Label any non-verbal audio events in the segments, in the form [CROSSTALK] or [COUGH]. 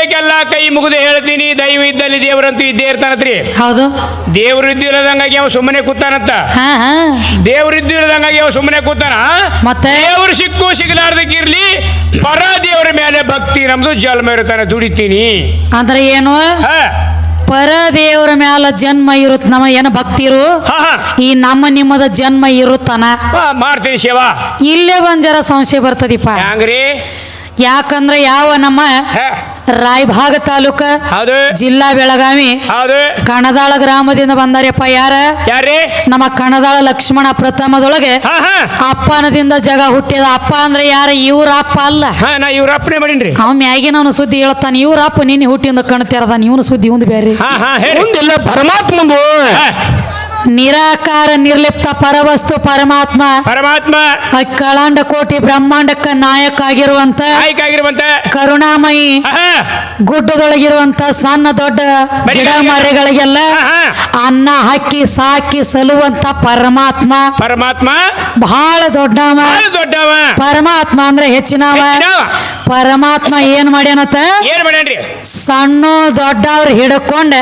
ದೈವಕ್ಕೆಲ್ಲ ಕೈ ಮುಗಿದು ಹೇಳ್ತೀನಿ ದೈವ ಇದ್ದಲ್ಲಿ ದೇವರಂತೂ ಇದ್ದೇ ಇರ್ತಾನತ್ರಿ. ಹೌದು. ದೇವ್ರ ಇದ್ದಿಲ್ಲದಂಗಾಗಿ ಅವ ಸುಮ್ಮನೆ ಕೂತಾನಂತ. ಹಾ ಹಾ. ದೇವ್ರ ಇದ್ದಿಲ್ಲದಂಗಾಗಿ ಅವ ಸುಮ್ಮನೆ ಕೂತಾನ. ಮತ್ತೆ? ದೇವ್ರು ಸಿಕ್ಕು ಸಿಗಲಾರ್ದಕ್ಕಿರ್ಲಿ ಪರ ದೇವರ ಮೇಲೆ ಭಕ್ತಿ ನಮ್ದು ಜನ್ಮ ಇರ್ತಾನೆ ದುಡಿತೀನಿ. ಅಂದ್ರೆ ಏನು? ಹಾ. ಪರ ದೇವರ ಮ್ಯಾಲ ಜನ್ಮ ಇರುತ್ತ ನಮ್ಮ ಏನ ಭಕ್ತಿರು ಹಾ ಹಾ. ಈ ನಮ್ಮ ನಿಮ್ಮದ ಜನ್ಮ ಇರುತ್ತಾನ? ಮಾಡ್ತೀನಿ ಸೇವಾ ಇಲ್ಲೇ ಒಂದ್ ಜರ ಸಂಶಯ ಬರ್ತದಿಪ್ಪ ಹ್ಯಾಂಗ್ರಿ ಯಾಕಂದ್ರೆ ಯಾವ ನಮ್ಮ ಹಾ, ರಾಯಭಾಗ ತಾಲೂಕ ಹೌದು. ಜಿಲ್ಲಾ ಬೆಳಗಾವಿ. ಹೌದು. ಕಣದಾಳ ಗ್ರಾಮದಿಂದ ಬಂದಾರಪ್ಪ ಯಾರ? ಯಾರ್ರಿ? ನಮ್ಮ ಕಣದಾಳ ಲಕ್ಷ್ಮಣ ಪ್ರಥಮದೊಳಗೆ ಹಾ ಹಾ. ಅಪ್ಪನದಿಂದ ಜಗ ಹುಟ್ಟಿದ ಅಪ್ಪ ಅಂದ್ರೆ ಯಾರ? ಇವ್ರ ಅಪ್ಪ ಅಲ್ಲ. ಹಾ ನಾ ಇವ್ರ ಅಪ್ಪನೇ ಮಾಡೀನ್ರಿ. ಅವ ಮ್ಯಾಗಿನವನು ಸುದ್ದಿ ಹೇಳ್ತಾನೆ ಇವ್ರ ಅಪ್ಪ ನಿನ್ನೆ ಹುಟ್ಟಿಂದ ಕಣ್ ತೆರದಾನ ಇವನು ಸುದ್ದಿ ಒಂದು ಬೇರೆ ಹಾ ಹಾ ಹೇಳಿ. ಮುಂದಿಲ್ಲ ಪರಮಾತ್ಮಂದು. ಹಾ, ನಿರಾಕಾರ ನಿರ್ಲಿಪ್ತ ಪರವಸ್ತು ಪರಮಾತ್ಮ. ಪರಮಾತ್ಮ. ಕಳಾಂಡ ಕೋಟಿ ಬ್ರಹ್ಮಾಂಡಕ್ಕ ನಾಯಕ ಆಗಿರುವಂತ ಆಗಿರುವಂತ. ಕರುಣಾಮಯಿ. ಗುಡ್ಡದೊಳಗಿರುವಂತ ಸಣ್ಣ ದೊಡ್ಡ ಗಿಡ ಮರಗಳಿಗೆಲ್ಲ. ಅನ್ನ ಹಾಕಿ ಸಾಕಿ ಸಲುವಂತ ಪರಮಾತ್ಮ. ಪರಮಾತ್ಮ. ಬಹಳ ದೊಡ್ಡವ. ದೊಡ್ಡವ. ಪರಮಾತ್ಮ ಅಂದ್ರೆ ಹೆಚ್ಚಿನವ. ಹೆಚ್ಚಿನವ. ಪರಮಾತ್ಮ ಏನ್ ಮಾಡ್ಯಾನ್ರಿ? ಸಣ್ಣ ದೊಡ್ಡವ್ರ ಹಿಡ್ಕೊಂಡ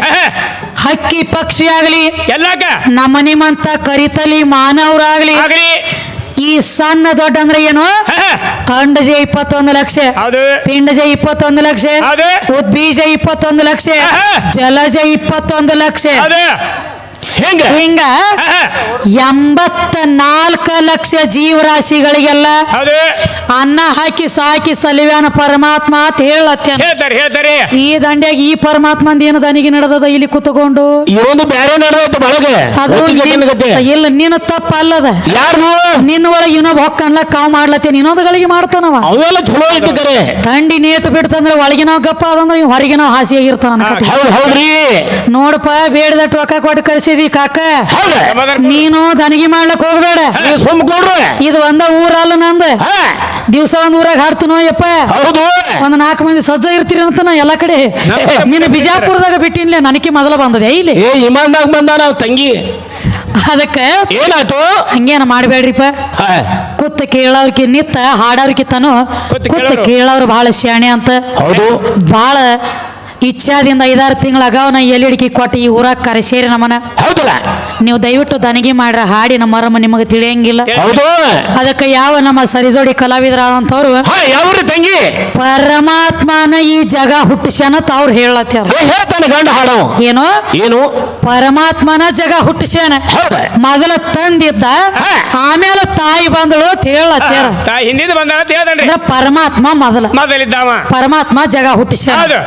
ಹಕ್ಕಿ ಪಕ್ಷಿ ಆಗ್ಲಿ ಎಲ್ಲಾಕ? ನಮ್ಮ ನಿಮ್ಮಂತ ಕರಿತಲಿ ಮಾನವರಾಗ್ಲಿ ಈ ಸಣ್ಣ ದೊಡ್ಡ ಅಂದ್ರೆ ಏನು? ಅಂಡಜೆ ಇಪ್ಪತ್ತೊಂದು ಲಕ್ಷ ಪಿಂಡಜ ಇಪ್ಪತ್ತೊಂದು ಲಕ್ಷ ಉದ್ಬೀಜ ಇಪ್ಪತ್ತೊಂದು ಲಕ್ಷ. ಜಲಜ ಇಪ್ಪತ್ತೊಂದು ಲಕ್ಷ ಹೆಂಗ? ಹಿಂಗ? ಎಂಬತ್ತ ನಾಲ್ಕ ಲಕ್ಷ ಜೀವರಾಶಿಗಳಿಗೆಲ್ಲ ಅನ್ನ ಹಾಕಿ ಸಾಕಿ ಸಲಿವ್ಯಾನ ಪರಮಾತ್ಮ ಅಂತ ಹೇಳತ್ತೇನ ಹೇಳ್ತಾರೆ ಹೇಳ್ತಾರೆ. ಈ ದಂಡ್ಯಾಗ ಈ ಪರಮಾತ್ಮಂದ ಏನು ದನಿಗೆ ನಡೆದದ ಇಲ್ಲಿ ಕುತ್ಕೊಂಡು? ಇವೊಂದು ಬೇರೆ ನಡೆದೈತೆ ಬಳಗ. ಅದು ನಿನ್- ಇಲ್ಲ ನಿನ್ನ ತಪ್ಪ ಅಲ್ಲದ. ಯಾರು? ನಿನ್ನ ಒಳಗೆ ಇನ್ನೊಬ್ಬ ಹೊಕ್ಕನ್ಲ ಕಾವ್ ಮಾಡ್ಲತ್ತೇನೆ ಇನ್ನೊಂದುಗಳಿಗೆ ಮಾಡ್ತಾನವ. ಅವೆಲ್ಲ ಚಲೋ ಐತಿ ಕರೆ ಥಂಡಿ ನೇತು ಬಿಡ್ತಂದ್ರೆ ಒಳಗಿನ ಗಪ್ಪ ಅದಂದ್ರೆ ಇವ್ ಹೊರಗೆ ನಾವು ಹಾಸಿಯಾಗಿರ್ತಾನ ಅನ್ಕಟ್ಟಿ. ಹೌದ್ ಹೌದ್ರಿ. ನೋಡಪ್ಪ ಬೇಡದ ರೊಕ್ಕ ಕೊಟ್ಟು ಕಳ್ಸಿದಿ. ಕಾಕ. ನೀನು ದನಿಗೆ ಮಾಡ್ಲಕ್ ಹೋಗ್ಬೇಡ. ಇದು ಒಂದ ಊರಲ್ಲ ನಂದ. ದಿವಸ ಒಂದ್ ಊರಾಗ ಹಾಡ್ತೀನೋಯಪ್ಪ ಹೌದು. ಒಂದ್ ನಾಲ್ಕು ಮಂದಿ ಸಜ್ಜ ಇರ್ತೀರಿ ಅಂತ ನಾ ಎಲ್ಲಾ ಕಡೆ ನಿನ್ನ ಬಿಜಾಪುರದಾಗ ಬಿಟ್ಟಿನ್ಲೆ ನನಗೆ ಮೊದಲ ಬಂದದೆ. ಇಲ್ಲಿ. ಏ ಇಮಾನ್ದಾಗ ಬಂದ ನಾವು ತಂಗಿ. ಅದಕ್ಕೆ ಏನಾಯ್ತು? ಹಂಗೇನ ಮಾಡಬೇಡ್ರಿಪ್ಪ. ಕುತ್ತ ಕೇಳೋರ್ಕಿ ನಿತ್ತ ಹಾಡೋರ್ಗಿತ್ತನು ಕುತ್ತ ಕುತ್ತ ಕೇಳೋರು. ಬಹಳ ಶಾಣೆ ಅಂತ. ಹೌದು. ಭಾಳ ಇಚ್ಛಾದಿಂದ ಐದಾರು ತಿಂಗಳಾಗ ನಾ ಎಲ್ಲಿಡಿಕೆ ಕೊಟ್ಟು ಈ ಊರಾಗ ಕರೆಸೇರಿ ನಮ್ಮನ ಹೌದಲ್ಲ? ನೀವು ದಯವಿಟ್ಟು ದನಿಗೆ ಮಾಡ್ರ ನಮ್ಮ ಮರಮ ನಿಮಗೆ ತಿಳಿಯಂಗಿಲ್ಲ. ಹೌದು. ಅದಕ್ಕೆ ಯಾವ ನಮ್ಮ ಸರಿಜೋಡಿ ಕಲಾವಿದರಾದಂಥವ್ರು ಯಾವ್ರಿ ತಂಗಿ? ಪರಮಾತ್ಮನ ಈ ಜಗ ಹುಟ್ಟಿಸ್ಯಾನ ಅವ್ರು ಹೇಳತ್ತಾರ ಹೇಳ್ತಾನೆ ಗಂಡ ಹಾಡವ. ಏನು? ಏನು? ಪರಮಾತ್ಮನ ಜಗ ಹುಟ್ಟಿಸ್ಯಾನ ಹೌದ? ಮೊದಲ ತಂದಿದ್ದ ಆಮೇಲೆ ತಾಯಿ ಬಂದಳು ಅಂತ ಹಿಂದಿಂದ ಪರಮಾತ್ಮ ಮೊದಲ. ಮೊದಲಿದ್ದಾವ. ಪರಮಾತ್ಮ ಜಗ ಹುಟ್ಟಿಸ್ಯಾನ ಹೌದು.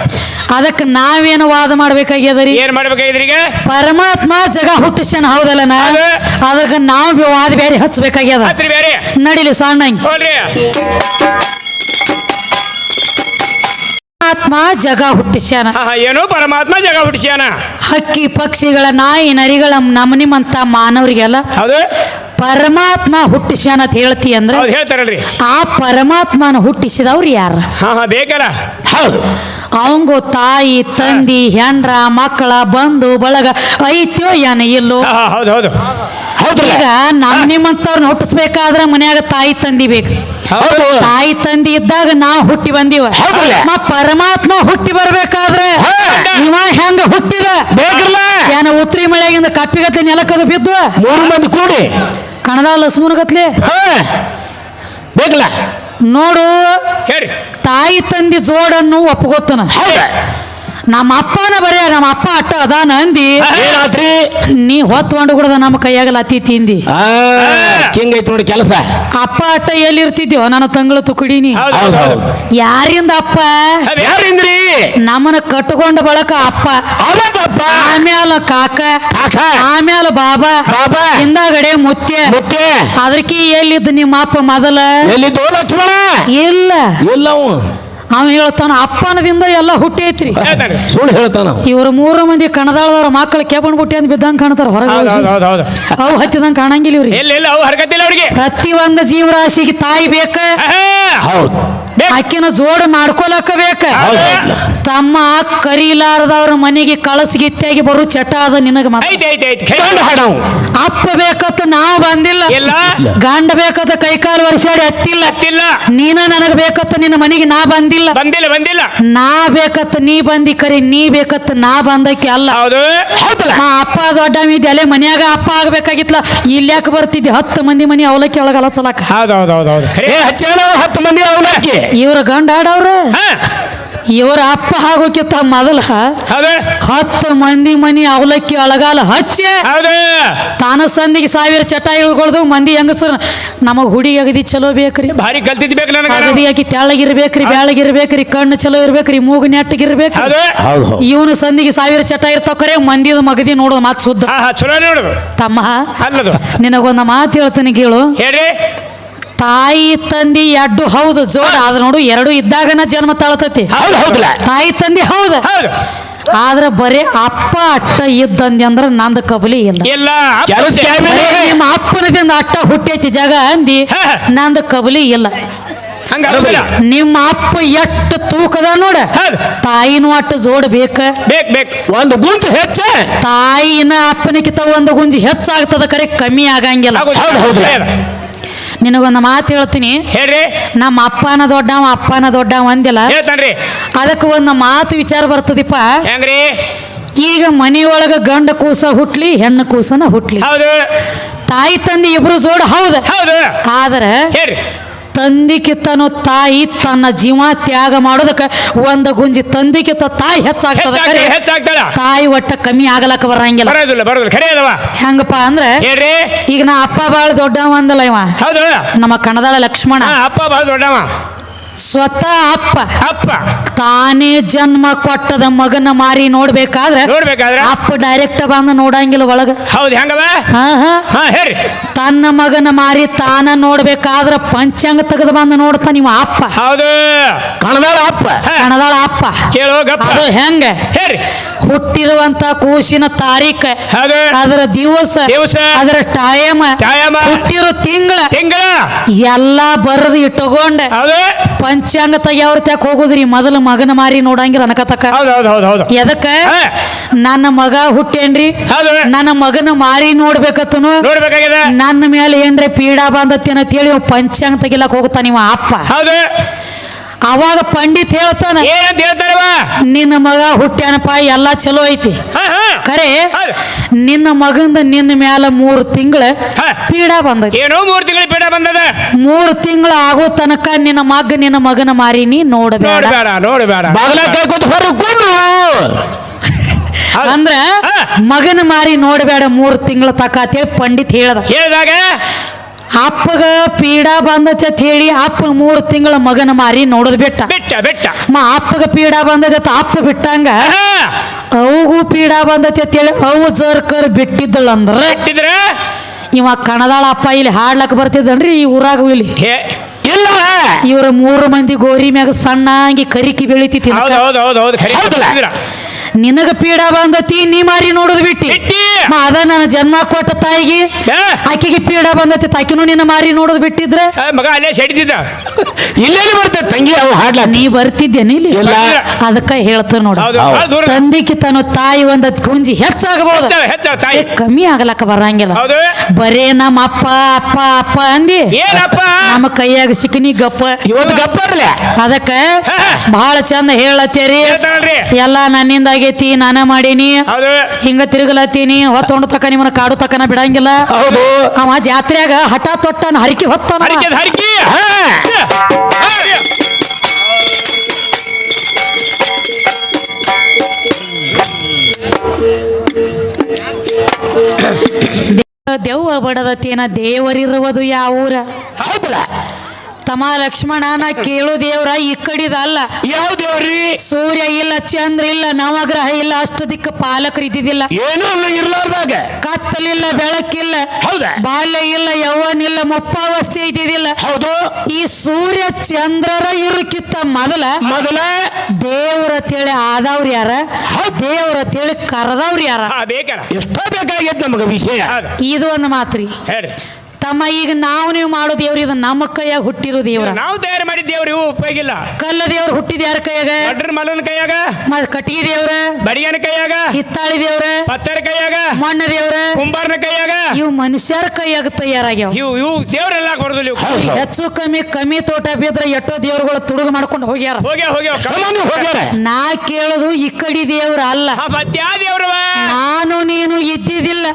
ಅದಕ್ಕೆ ನಾವೇನು ವಾದ ಮಾಡ್ಬೇಕಾಗ್ಯದರಿ ಏನ್ ಮಾಡ್ಬೇಕಾಗಿದ್ರಿ ಈಗ ಪರಮಾತ್ಮ ಜಗ ಹುಟ್ಟಿಸ್ಯಾನ ಹೌದಲ್ಲ ನಾ? ಹೌದು. ಅದಕ್ಕೆ ನಾವು ವಾದ ಬೇರೆ ಹಚ್ಬೇಕಾಗ್ಯದ ನಡೀಲಿ ಬೇರೆ ನಡಿಲಿ ಸಣ್ಣ ಪರಮಾತ್ಮ ಜಗ ಹುಟ್ಟಿಸ್ಯಾನ. ಏನು ಪರಮಾತ್ಮ ಜಗ ಹುಟ್ಟಿಸ್ಯಾನ. ಹಕ್ಕಿ ಪಕ್ಷಿಗಳ ನಾಯಿ ನರಿಗಳ ನಮನಿಮಂತ ಮಾನವರಿಗೆಲ್ಲ ಹೌದು. ಪರಮಾತ್ಮ ಹುಟ್ಟಿಸ್ಯಾನ ಅಂತ ಹೇಳ್ತಿ ಅಂದ್ರೆ ಹೇಳ್ತಾರಲ್ರಿ. ಆ ಪರಮಾತ್ಮನ ಹುಟ್ಟಿಸಿದವ್ರು ಯಾರ? ಬೇಕಲ್ಲ. ಹೌದು. ಅವಂಗು ತಾಯಿ ತಂದಿ ಹೆಂಡ್ರ ಮಕ್ಕಳ ಬಂಧು ಬಳಗ ಐತ್ಯೋ ಏನ ಇಲ್ಲೋ ಹೌದು ಹೌದು. ಈಗ ನಮ್ ನಿಮ್ಮಂತವ್ರನ್ನ ಹುಟ್ಟಿಸ್ಬೇಕಾದ್ರೆ ಮನ್ಯಾಗ ತಾಯಿ ತಂದಿ ಬೇಕು. ತಾಯಿ ತಂದಿ ಇದ್ದಾಗ ನಾವು ಹುಟ್ಟಿ ಬಂದೀವ. ಪರಮಾತ್ಮ ಹುಟ್ಟಿ ಬರ್ಬೇಕಾದ್ರೆ. ಇವ ಹೆಂಗ ಹುಟ್ಟಿದ? ಬೇಕಲ್ಲ ಏನ ಉತ್ರಿ ಮಳೆಗಿಂದ ಕಪ್ಪಿಗತ್ತೆ ನೆಲಕ್ಕದು ಬಿದ್ದು? ಮೂರು ಮಂದಿ ಕೂಡಿ. ಕಣದ ಲಸ್ಮೂರ್ಗತ್ಲೆ ಬೇಕಲ್ಲ ನೋಡು ಹೇಳ್ರಿ ತಾಯಿ ತಂದೆ ಜೋಡನ್ನು ಹೌದ? ನಮ್ಮ ಅಪ್ಪನ ಬರೆಯ ನಮ್ಮ ಅಪ್ಪ ಅಟ್ಟ ಅದಾನ ಅಂದಿ ಏನಾತ್ರಿ ನೀ ಹೊತ್ಕೊಂಡು ಕೂಡ ನಮ್ಮ ಕೈಯಾಗಲ್ಲ ಅತಿ ತಿಂದಿ. ಆ ಕಿಂಗ್ ಐತಿ ನೋಡಿ ಕೆಲಸ. ಅಪ್ಪ ಅಟ್ಟ ಎಲ್ಲಿರ್ತಿದ್ಯೋ? ನನ್ನ ತಂಗಳು ತುಕುಡಿನಿ. ಯಾರಿಂದ ಅಪ್ಪ? ಯಾರಿಂದ್ರಿ? ನಮ್ಮನ್ನ ಕಟ್ಟಕೊಂಡ ಬಳಕ ಅಪ್ಪ. ಆಮ್ಯಾಲ ಕಾಕ. ಕಾಕ? ಆಮ್ಯಾಲ ಬಾಬಾ. ಬಾಬಾ? ಹಿಂದಾಗಡೆ ಮುತ್ತೆ ಮುತ್ತೆ ಅದಕ್ಕೆ ಎಲ್ಲಿದ್ದ ನಿಮ್ಮ ಅಪ್ಪ ಮೊದಲ? ಎಲ್ಲಿದ್ದು ಲಕ್ಷ್ಮಣ? ಇಲ್ಲ. ಎಲ್ಲವು ಅವ ಹೇಳ್ತಾನ ಅಪ್ಪನದಿಂದ ಎಲ್ಲ ಹುಟ್ಟಿ ಐತ್ರಿ. ಸುಳ್ಳು ಹೇಳ್ತಾನ. ಇವ್ರ ಮೂರು ಮಂದಿ ಕಣದಾಳದವ್ರ ಮಕ್ಕಳು ಕೇಬಣ್ ಬುಟ್ಟಿ ಅಂತ ಬಿದ್ದಂಗ ಕಾಣ್ತಾರ ಹೊರಗೆ ಅವು ಹತ್ತಿದಂಗ ಕಾಣಂಗಿಲ್ಲ ಇವ್ರಿ ಎಲ್ಲಿ ಎಲ್ಲ ಅವು ಹರಕತ್ತಿಲ್ಲ ಅವ್ರಿಗೆ. ಪ್ರತಿ ಒಂದು ಜೀವರಾಶಿಗೆ ತಾಯಿ ಬೇಕ. ಹೌದು. ಬೇಕ್. ಆಕಿನ ಜೋಡ ಮಾಡ್ಕೊಲಕ ಬೇಕ. ತಮ್ಮ ಕರೀಲಾರದವ್ರ ಮನೆಗೆ ಕಳಸಗಿತ್ತಾಗಿ ಬರು ಚಟ ಅದ ನಿನಗ ಅಪ್ಪ ಬೇಕತ್ತ ನಾವು ಬಂದಿಲ್ಲ. ಇಲ್ಲ. ಗಂಡ ಬೇಕತ್ತ ಕೈಕಾಲು ವರ್ಷಾಡಿ ಹತ್ತಿಲ್ಲ ನೀನ ನನಗ ಬೇಕತ್ತ ನಿನ್ನ ಮನೆಗೆ ನಾ ಬಂದಿಲ್ಲ. ಬಂದಿಲ್ಲ ಬಂದಿಲ್ಲ. ನಾ ಬೇಕತ್ತ ನೀ ಬಂದಿ ಕರಿ ನೀ ಬೇಕತ್ತ ನಾ ಬಂದಕ್ಕೆ ಅಲ್ಲ. ಅಪ್ಪ ದೊಡ್ಡ ಇದ್ದೆ ಅಲ್ಲೇ ಮನ್ಯಾಗ ಅಪ್ಪ ಆಗ್ಬೇಕಾಗಿತ್ಲ ಇಲ್ಯಾಕ ಬರ್ತಿದ್ದೆ? ಹತ್ತು ಮಂದಿ ಮನೆ ಅವಲಕ್ಕಿ ಒಳಗಲ್ಲ ಚಲಕ ಹತ್ತು ಮಂದಿ ಅವಲಕ್ಕಿ. ಇವ್ರ ಗಂಡ ಆಡವ್ರ? ಇವರ ಅಪ್ಪ ಆಗೋಕಿತ್ತ ಮೊದಲ ಹತ್ತು ಮಂದಿ ಮನಿ ಅವಲಕ್ಕಿ ಅಳಗಾಲ ಹಚ್ಚೆ ಹೌದು? ತಾನ ಸಂದಿಗೆ ಸಾವಿರ ಚಟ ಇಳ್ಕೊಳ್ದು ಮಂದಿ ಹೆಂಗಸರು ನಮಗ್ ಹುಡಿ ಅಗದಿ ಚಲೋ ಬೇಕ್ರಿ. ಭಾರಿ ಕಲ್ತಿದ್ ಬೇಕು ನನಗೆ ಅಗದಿ ಆಕಿ ತೆಳ್ಳಗಿರ್ಬೇಕ್ರಿ ಬ್ಯಾಳಗಿರ್ಬೇಕ್ರಿ ಕಣ್ಣು ಚಲೋ ಇರ್ಬೇಕ್ರಿ ಮೂಗು ನೆಟ್ಟಗಿರ್ಬೇಕ್ರಿ. ಹೌದು? ಹೌದು ಹೌದು. ಇವನು ಸಂದಿಗೆ ಸಾವಿರ ಚಟ ಇರ್ತಾವ ಕರೆ ಮಂದಿದ ಮಗದಿ ನೋಡೋದು ಮಾತು ನೋಡುದು. ತಮ್ಮ ನಿನಗೊಂದ ನಿನಗೊಂದು ಮಾತು ಹೇಳ್ತೀನಿ ಕೇಳು. ಹೇಳ್ರಿ. ತಾಯಿ ತಂದಿ ಎರಡು ಹೌದು ಜೋಡ. ಅದ ನೋಡು ಎರಡು ಇದ್ದಾಗನ ಜನ್ಮ ತಾಳತತಿ. ಹೌದು ಹೌದಲ್ಲ. ತಾಯಿ ತಂದಿ ಹೌದು. ಆದ್ರೆ ಆದ್ರ ಬರೇ ಅಪ್ಪ ಅಟ್ಟ ಇದ್ದಂದಿ ಅಂದ್ರೆ ನಂದ ಕಬಲಿ ಇಲ್ಲ. ಇಲ್ಲ ನಿಮ್ಮ ಅಪ್ಪನದಿಂದ ಅಟ್ಟ ಹುಟ್ಟೈತಿ ಜಾಗ ಅಂದಿ. ನಂದ ಕಬಲಿ ಇಲ್ಲ. ಹಂಗ ನಿಮ್ಮ ಅಪ್ಪ ಎಷ್ಟು ತೂಕದ ನೋಡ. ಹೌದು. ತಾಯಿನೂ ಅಟ್ಟ ಜೋಡ್ ಬೇಕ. ಬೇಕ್ ಬೇಕ್. ಒಂದು ಗುಂಜು ಹೆಚ್ಚ. ತಾಯಿನ ಅಪ್ಪನಿಕಿತ ಒಂದು ಗುಂಜಿ ಹೆಚ್ಚಾಗ್ತದ ಕರೆ ಕಮ್ಮಿ ಆಗಂಗಿಲ್ಲ. ನಿನಗೊಂದು ಮಾತು ಹೇಳ್ತೀನಿ. ಹೇಳ್ರಿ. ನಮ್ಮ ಅಪ್ಪನ ದೊಡ್ಡವ ಅಪ್ಪನ ದೊಡ್ಡವ ಅಂದಿಲ್ಲ. ಹೇಳ್ತಾನ್ರಿ. ಅದಕ್ಕೆ ಒಂದು ಮಾತು ವಿಚಾರ ಬರ್ತದಿಪ್ಪ. ಹೆಂಗ್ರಿ? ಈಗ ಮನೆಯೊಳಗ ಗಂಡ ಕೂಸ ಹುಟ್ಲಿ ಹೆಣ್ಣು ಕೂಸನ ಹುಟ್ಲಿ. ಹೌದು. ತಾಯಿ ತಂದೆ ಇಬ್ರು ಜೋಡ ಹೌದ. ಹೌದು. ಆದ್ರೆ ಹೇಳ್ರಿ. ತಂದಿಕಿತ್ತನು ತಾಯಿ ತನ್ನ ಜೀವ ತ್ಯಾಗ ಮಾಡೋದಕ್ಕೆ ಒಂದು ಗುಂಜಿ ತಂದಿಕಿತ್ತ ತಾಯಿ ಹೆಚ್ಚಾಗ್ತದ ಹೆಚ್ಚಾಗ್ತಾಳ ತಾಯಿ ಒಟ್ಟ ಕಮ್ಮಿ ಆಗಲಕ್ಕ ಬರಂಗಿಲ್ಲ. ಬರೋದಿಲ್ಲ ಬರೋದಿಲ್ಲ. ಖರೆ ಅದವ. ಹೆಂಗಪ್ಪ ಅಂದ್ರೆ ಹೇಳ್ರಿ. ಈಗ ನಾ ಅಪ್ಪ ಬಾಳ ದೊಡ್ಡವ ಅಂದಲ್ಲ ಇವ. ಹೌದು. ನಮ್ಮ ಕಣದಾಳ ಲಕ್ಷ್ಮಣ. ಅಪ್ಪ ಬಹಳ ದೊಡ್ಡವ. ಸ್ವತಃ ಅಪ್ಪ. ಅಪ್ಪ. ತಾನೇ ಜನ್ಮ ಕೊಟ್ಟದ ಮಗನ ಮಾರಿ ನೋಡ್ಬೇಕಾದ್ರೆ ನೋಡ್ಬೇಕಾದ್ರೆ? ಅಪ್ಪ ಡೈರೆಕ್ಟ್ ಬಂದು ನೋಡಂಗಿಲ್ಲ ಒಳಗ. ಹೌದು ಹೆಂಗವ? ಹಾ ಹಾ. ಹಾ ಹೇಳ್ರಿ. ತನ್ನ ಮಗನ ಮಾರಿ ತಾನ ನೋಡ್ಬೇಕಾದ್ರ ಪಂಚಾಂಗ ತೆಗೆದು ಬಂದು ನೋಡ್ತಾನ ಇವ ಅಪ್ಪ. ಹೌದು. ಕಣದಾಳ ಅಪ್ಪ. ಕಣದಾಳ ಅಪ್ಪ. ಕೇಳೋ ಗಪ್ಪ. ಅದು ಹೆಂಗ? ಹೇಳಿ ಹುಟ್ಟಿರುವಂತ ಕೂಸಿನ ತಾರೀಖ ಅದರ ದಿವಸ ದಿವಸ, ಅದರ ಟೈಮ್ ಟೈಮ, ಹುಟ್ಟಿರೋ ತಿಂಗಳ ತಿಂಗಳ. ಎಲ್ಲಾ ಬರೆದು ಇಟ್ಟುಕೊಂಡೆ. ಪಂಚಾಂಗ ತೆಗಿಯವ್ರ ತ್ಯಾಕ್ ಹೋಗುದ್ರಿ. ಮೊದಲು ಮಗನ ಮಾರಿ ನೋಡಂಗಿಲ್ಲ ಅನಕತಕ್ಕ ಹೌದು ಹೌದು ಹೌದು ಹೌದು. ಎದಕ್ಕ? ಹಾ. ನನ್ನ ಮಗ ಹುಟ್ಟೇನ್ರಿ. ಹೌದು. ನನ್ನ ಮಗನ ಮಾರಿ ನೋಡ್ಬೇಕತ್ತನು. ನೋಡ್ಬೇಕಾಗಿದೆ. ನನ್ನ ಮೇಲೆ ಏನ್ರೆ ಪೀಡಾ ಬಂದತ್ತೇನ ಅಂತೇಳಿ ಇವ ಪಂಚಾಂಗ ತೆಗಿಲಕ್ ಹೋಗ್ತಾನ ಇವ ಅಪ್ಪ. ಹೌದು. ಅವಾಗ ಪಂಡಿತ್ ಹೇಳ್ತಾನೆ ಏನಂತ ಹೇಳ್ತಾರವ ನಿನ್ನ ಮಗ ಹುಟ್ಟ್ಯಾನಪ್ಪ ಎಲ್ಲಾ ಚಲೋ ಐತಿ. ಹಾ ಹಾ. ಖರೆ ನಿನ್ನ ಮಗಂದ ನಿನ್ನ ಮ್ಯಾಲ ಮೂರು ತಿಂಗಳ ಪೀಡ ಬಂದ ಏನೋ ಮೂರು ತಿಂಗಳ ಪೀಡ ಬಂದದ. ಮೂರು ತಿಂಗಳ ಆಗೋ ತನಕ ನಿನ್ನ ಮಗ ನಿನ್ನ ಮಗನ ಮಾರಿನಿ ನೋಡಬೇಡ. ನೋಡ್ಬೇಡ ನೋಡ್ಬೇಡ. ಬಾಗಲ ಕೈ ಕೂತು ಹೊರಕೊಂಡು ಅಂದ್ರ ಮಗನ ಮಾರಿ ನೋಡಬೇಡ ಮೂರು ತಿಂಗಳ ತಕ ಅಂತೇಳಿ ಪಂಡಿತ್ ಹೇಳ್ದ. ಹೇಳಿದಾಗ? ಅಪ್ಪಗ ಪೀಡಾ ಬಂದತೆ ಅಂತ ಹೇಳಿ ಅಪ್ಪ ಮೂರು ತಿಂಗಳ ಮಗನ ಮಾರಿ ನೋಡುದು ಬಿಟ್ಟ. ಬಿಟ್ಟ ಬಿಟ್ಟ. ಮ ಅಪ್ಪಗ ಪೀಡಾ ಬಂದತೆ ಅಂತ ಅಪ್ಪ ಬಿಟ್ಟಂಗ. ಅವಗೂ ಪೀಡಾ ಅಂತ ಹೇಳಿ ಅವು ಜರ್ಕರ್ ಬಿಟ್ಟಿದ್ದಳಂದ್ರ. ಬಿಟ್ಟಿದ್ರ? ಇವ ಕಣದಾಳ ಅಪ್ಪ ಇಲ್ಲಿ ಹಾಡ್ಲಕ್ ಬರ್ತಿದ್ದನ್ರಿ ಈ ಊರಾಗ ಇಲ್ಲಿ. ಹೇ ಇಲ್ಲ. ಇವ್ರ ಮೂರು ಮಂದಿ ಗೋರಿ ಮ್ಯಾಗ ಸಣ್ಣಂಗಿ ಕರಿಕಿ ಬೆಳಿತಿ ಹೌದು ಹೌದು ಹೌದು ಹೌದು. ಹೌದು. ನಿನಗ ಪೀಡಾ ಬಂದತಿ ನೀ ಮಾರಿ ನೋಡುದು ಬಿಟ್ಟಿ. ಬಿಟ್ಟಿ. ಮ ಅದ ನನ್ನ ಜನ್ಮ ಕೊಟ್ಟ ತಾಯಿಗೆ ಆಕೆಗೆ ಪೀಡ ಬಂದತಿ. ತಾಕಿನೂ ನಿನ್ನ ಮಾರಿ ನೋಡೋದ್ ಬಿಟ್ಟಿದ್ರೆ? ಮಗ ಅಲ್ಲೇ ಸೆಡಿತಿದ್ದ [LAUGHS] ಇಲ್ಲೇನು ಬರ್ತ ತಂಗಿ ಅವು ಹಾಡ್ಲಾಕ ನೀ ಬರ್ತಿದ್ದೇನೆ ಇಲ್ಲಿ? ಇಲ್ಲ. ಅದಕ್ಕ ಹೇಳ್ತ ನೋಡ. ಹೌದು ಹೌದು. ಭಾಳ ದೂರ. ತಂದಿಕ್ಕೆ ತನ್ನ ತಾಯಿ ಒಂದ್ ಗುಂಜಿ ಹೆಚ್ಚಾಗಬಹುದು ಹೆಚ್ಚ ಹೆಚ್ಚ ತಾಯಿ. ಕಮ್ಮಿ ಆಗಲಕ್ಕ ಬರಂಗಿಲ್ಲ. ಹೌದು. ಬರೇ ನಮ್ಮ ಅಪ್ಪ ಅಪ್ಪ ಅಪ್ಪ ಅಂದಿ. ಏನಪ್ಪ? ನಮ್ಮ ಕೈಯಾಗ ಸಿಕ್ಕಿನಿ ಗಪ್ಪ. ಇವತ್ತು ಗಪ್ಪರ್ಲೆ ಅದಕ್ಕ. ಬಹಳ ಚಂದ ಹೇಳತ್ತೇರಿ. ಹೇಳ್ತಾನಲ್ರಿ ಎಲ್ಲ ನನ್ನಿಂದ ಆಗೈತಿ ನಾನ ಮಾಡೀನಿ. ಹೌದು. ಹಿಂಗ ತಿರುಗಲತ್ತೀನಿ. ಹೊತ್ತೊಂಡು ತಕ ನಿಮ್ಮನ್ನ ಕಾಡು ತಕನ ಬಿಡಂಗಿಲ್ಲ. ಹೌದು. ಅವ ಜಾತ್ರೆಯಾಗ ಹಠ ತೊಟ್ಟನ ಹರಿಕೆ ಹೊತ್ತಾನ. ಹರಿಕೆ ಹರಿಕೆ. ಹಾ. ದೆವ್ವ ಬಡದತೇನ ದೇವರಿರುವುದು ಯಾವ ಊರ? ಹೌದಲ್ಲ. ತಮ ಲಕ್ಷ್ಮಣನ ನಾ ಕೇಳು ದೇವ್ರ ಈ ಕಡಿದಲ್ಲ ಯಾವ ದೇವ್ರಿ? ಸೂರ್ಯ ಇಲ್ಲ ಚಂದ್ರ ಇಲ್ಲ ನವಗ್ರಹ ಇಲ್ಲ ಅಷ್ಟು ದಿಕ್ಕ ಪಾಲಕರು ಇದ್ದಿದ್ದಿಲ್ಲ. ಏನೂ ಇಲ್ಲ ಇರ್ಲಾರ್ದಾಗ. ಕತ್ತಲಿಲ್ಲ ಬೆಳಕಿಲ್ಲ ಹೌದಾ? ಬಾಲ್ಯ ಇಲ್ಲ ಯೌವನ ಇಲ್ಲ ಮುಪ್ಪಾವಸ್ಥೆ ಇದ್ದಿದ್ದಿಲ್ಲ. ಹೌದು. ಈ ಸೂರ್ಯ ಚಂದ್ರರ ಇರಕ್ಕಿತ್ತ ಮೊದಲ ಮೊದಲ? ದೇವ್ರ ತಿಳಿ ಆದವ್ರ ಯಾರ? ದೇವ್ರ ತಿಳಿ ಕರೆದವ್ರ ಯಾರ? ಎಷ್ಟೋ ಬೇಕಾಗಿತ್ತು ನಮಗೆ ವಿಷಯ. ಇದು ಒಂದು ಮಾತ್ರಿ. ಹೇಳ್ರಿ. ತಮ್ಮ ಈಗ ನಾವು ನೀವು ಮಾಡೋ ದೇವ್ರ ಇದು ನಮ್ಮ ಕೈಯಾಗ ಹುಟ್ಟಿರೋ ದೇವ್ರ. ನಾವು ತಯಾರು ಮಾಡಿದ್ದೇವ್ರಿ ಇವು ಉಪಯೋಗ ಇಲ್ಲ. ಕಲ್ಲ ದೇವ್ರ ಹುಟ್ಟಿದ ಯಾರ ಕೈಯಾಗ? ಮಲನ ಕೈಯಾಗ. ಕಟ್ಟಿಗೆ ದೇವ್ರ? ಬಡಿಯನ ಕೈಯಾಗ. ಹಿತ್ತಾಳಿ ದೇವ್ರ? ಪತ್ತರ ಕೈಯಾಗ. ಮಣ್ಣ ದೇವ್ರ? ಕುಂಬಾರನ ಕೈಯಾಗ. ಇವು ಮನುಷ್ಯರ ಕೈಯಾಗ ತಯಾರಾಗ್ಯಾವ. ಇವು ಇವು ದೇವ್ರೆಲ್ಲ ಕೊಡೋದಿಲ್ಲ. ಹೆಚ್ಚು ಕಮ್ಮಿ ಕಮ್ಮಿ ತೋಟ ಬಿದ್ರೆ ಎಷ್ಟೋ ದೇವ್ರುಗಳು ತುಡುಗ ಮಾಡ್ಕೊಂಡು ಹೋಗ್ಯಾರ. ಹೋಗ್ಯಾವ ಹೋಗ್ಯಾವ ಕಮಾನು ಹೋಗ್ಯಾರ? ನಾ ಕೇಳುದು ಈ ಕಡಿ ದೇವ್ರ ಅಲ್ಲ. ಯಾವ ದೇವ್ರವ. ನಾನು ನೀನು ಇದ್ದಿದ್ದಿಲ್ಲ.